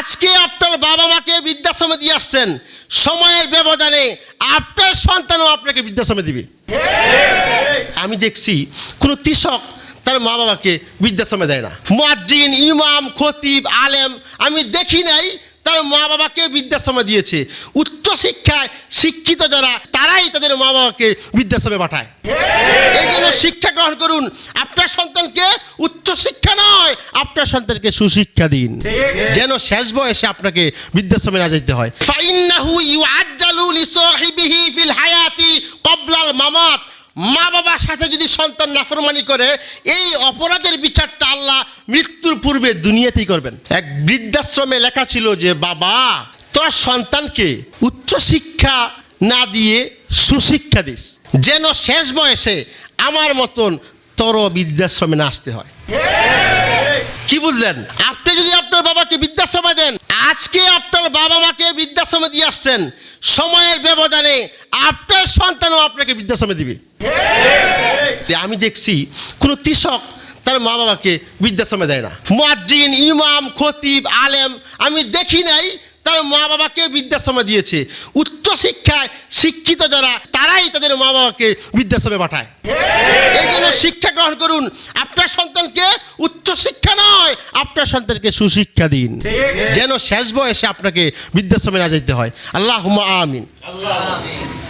আজকে আপনার বাবা মাকে বৃদ্ধাশ্রমে দিয়ে আসছেন। সময়ের ব্যবধানে আপনার সন্তানও আপনাকে বৃদ্ধাশ্রমে দিবে। আমি দেখছি কোনো কৃষক তার মা বাবাকে বৃদ্ধাশ্রমে দেয় না। মুয়াজ্জিন, ইমাম, খতিব, আলেম, আমি দেখি নাই তার মা বাবাকে বৃদ্ধাশ্রমে দিয়েছে। উচ্চ শিক্ষায় শিক্ষিত যারা, তারাই তাদের মা বাবাকে বৃদ্ধাশ্রমে পাঠায়। এই জন্য শিক্ষা গ্রহণ করুন। আপনার সন্তানকে উচ্চ শিক্ষা নয় আপনার সন্তানকে সুশিক্ষা দিন। যেন শেষ বয়সে আপনাকে বৃদ্ধাশ্রমে না যেতে হয়। মা বাবার সাথে যদি সন্তান নাফরমানি করে, এই অপরাধের বিচারটা আল্লাহ মৃত্যুর পূর্বে দুনিয়াতেই করবেন। এক বৃদ্ধাশ্রমে লেখা ছিল যে, বাবা, তোর সন্তানকে উচ্চ শিক্ষা না দিয়ে সুশিক্ষা দিস। যেন শেষ বয়সে আমার মতন তোর বৃদ্ধাশ্রমে না আসতে হয়। বুঝলেন? আপনি যদি আপনার বাবাকে বৃদ্ধাশ্রমে দেন, আজকে আপনার বাবা মাকে বৃদ্ধাশ্রমে দিয়ে আসছেন, সময়ের ব্যবধানে আপনার সন্তানও আপনাকে বৃদ্ধাশ্রমে দিবে। আমি দেখছি, কোনো কৃষক তার মা বাবাকে বৃদ্ধাশ্রমে দেয় না। মুয়াজ্জিন, ইমাম, খতিব, আলেম, আমি দেখি নাই তার মা বাবাকে বৃদ্ধাশ্রমে দিয়েছে। উচ্চ শিক্ষায় শিক্ষিত যারা, তারাই তাদের মা বাবাকে বৃদ্ধাশ্রমে পাঠায়। এই জন্য শিক্ষা গ্রহণ করুন। আপনার সন্তানকে উচ্চ আপনার সন্তানকে সুশিক্ষা দিন। যেন শেষ বয়সে আপনাকে বৃদ্ধাশ্রমে না যেতে হয়। আল্লাহ আমিন।